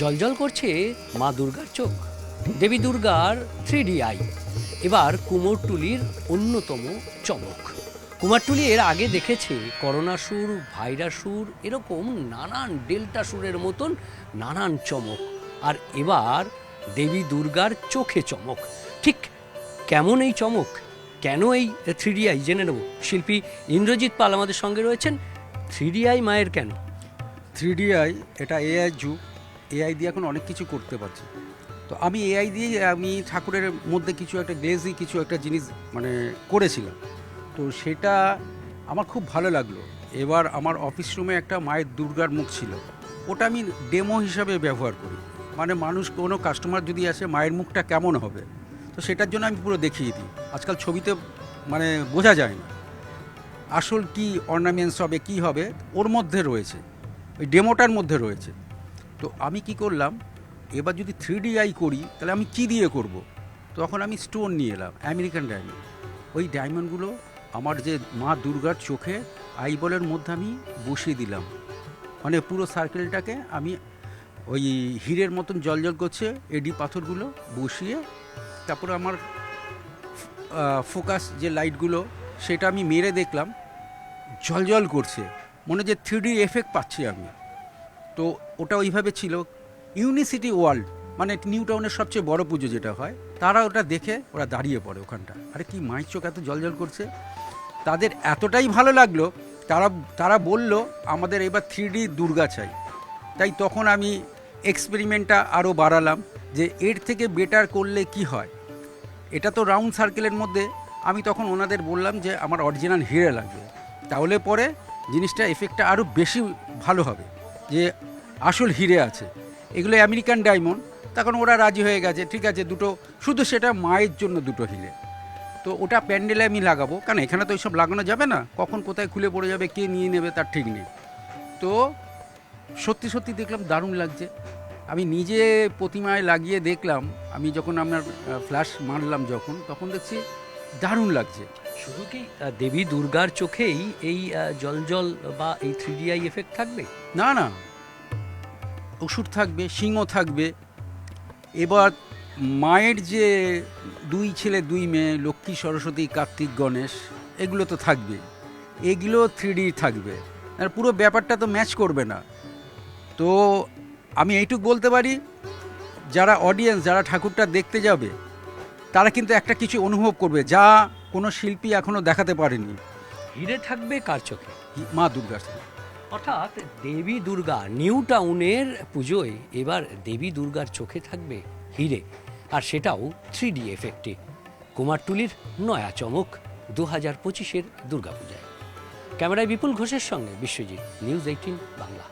জলজল করছে মা দুর্গার চোখ। দেবী দুর্গার থ্রি ডি আই এবার কুমোরটুলির অন্যতম চমক। কুমারটুলি এর আগে দেখেছে করোনা সুর, ভাইরাস সুর, এরকম নানান ডেল্টা সুরের মতন নানান চমক। আর এবার দেবী দুর্গার চোখে চমক। ঠিক কেমন এই চমক? কেন এই থ্রি আই জেনে নেব? শিল্পী ইন্দ্রজিৎ পাল আমাদের সঙ্গে রয়েছেন। থ্রি আই মায়ের কেন? থ্রি আই এটা এআই যুগ। এআই দিয়ে এখন অনেক কিছু করতে পারছি। তো আমি এআই দিয়ে আমি ঠাকুরের মধ্যে কিছু একটা গ্লেজি কিছু একটা জিনিস মানে করেছিলাম। তো সেটা আমার খুব ভালো লাগল। এবার আমার অফিস রুমে একটা মায়ের দুর্গার মুখ ছিল। ওটা আমি ডেমো হিসাবে ব্যবহার করি। মানে মানুষ কোনো কাস্টমার যদি আসে, মায়ের মুখটা কেমন হবে? তো সেটার জন্য আমি পুরো দেখিয়ে দিই। আজকাল ছবিতে মানে বোঝা যায় না। আসল কি অর্নামেন্টস হবে, কি হবে, ওর মধ্যে রয়েছে। ওই ডেমোটার মধ্যে রয়েছে। তো আমি কি করলাম? এবার যদি থ্রি আই করি, তাহলে আমি কি দিয়ে করব। তখন আমি স্টোন নিয়ে এলাম আমেরিকান ডায়মন্ড ওই ডায়মন্ডগুলো আমার যে মা দুর্গার চোখে আইবলের মধ্যে আমি বসিয়ে দিলাম। মানে পুরো সার্কেলটাকে আমি ওই হীরের মতন জলজল করছে এডি পাথরগুলো বসিয়ে তারপরে আমার ফোকাস যে লাইটগুলো সেটা আমি মেরে দেখলাম। জলজল করছে। মনে যে থ্রি এফেক্ট পাচ্ছি আমি। তো ওটা ওইভাবে ছিল। ইউনিসিটি ওয়ার্ল্ড মানে নিউ টাউনের সবচেয়ে বড় পুজো যেটা হয়, তারা ওটা দেখে ওরা দাঁড়িয়ে পড়ে ওখানটা। আরে কি মায়ের চোখ এত জলজল করছে। তাদের এতটাই ভালো লাগল, তারা তারা বলল, আমাদের এবার থ্রি ডি দুর্গা চাই। তাই তখন আমি এক্সপেরিমেন্টটা আরও বাড়ালাম, যে এর থেকে বেটার করলে কি হয়। এটা তো রাউন্ড সার্কেলের মধ্যে আমি তখন ওনাদের বললাম যে, আমার অরিজিনাল হিরে লাগবে। তাহলে পরে জিনিসটা এফেক্টটা আরও বেশি ভালো হবে। যে আসল হিরে আছে। এগুলো আমেরিকান ডায়মন্ড। তখন ওরা রাজি হয়ে গেছে, ঠিক আছে, দুটো, শুধু সেটা মায়ের জন্য দুটো হিরে। তো ওটা প্যান্ডেলে আমি লাগাবো। কারণ এখানে তো ওইসব লাগানো যাবে না। কখন কোথায় খুলে পড়ে যাবে, কে নিয়ে নেবে তার ঠিক নেই। তো সত্যি সত্যি দেখলাম দারুণ লাগছে। আমি নিজে প্রতিমায় লাগিয়ে দেখলাম। আমি যখন আপনার ফ্ল্যাশ মারলাম যখন, তখন দেখছি দারুণ লাগছে। শুধু দেবী দুর্গার চোখেই এই জলজল বা এই থ্রি আই এফেক্ট থাকবে? না না। অসুর থাকবে, সিংহ থাকবে। এবার মায়ের যে দুই ছেলে, দুই মেয়ে, লক্ষ্মী, সরস্বতী, কার্তিক, গণেশ, এগুলো তো থাকবে। এগুলো থ্রি থাকবে। আর পুরো ব্যাপারটা তো ম্যাচ করবে না। তো আমি এইটুক বলতে পারি, যারা অডিয়েন্স যারা ঠাকুরটা দেখতে যাবে, তারা কিন্তু একটা কিছু অনুভব করবে। যা কোনো শিল্পী এখনও দেখাতে পারেনি। হিরে থাকবে কার চোখে? মা দুর্গার অর্থাৎ দেবী দুর্গা নিউ টাউনের পুজোয় এবার দেবী দুর্গার চোখে থাকবে হিরে। আর সেটাও থ্রি ডি এফেক্টে কুমারটুলির নয়া চমক দু হাজার পঁচিশের দুর্গাপূজায়। ক্যামেরায় বিপুল ঘোষের সঙ্গে বিশ্বজিৎ নিউজ এইটিন বাংলা।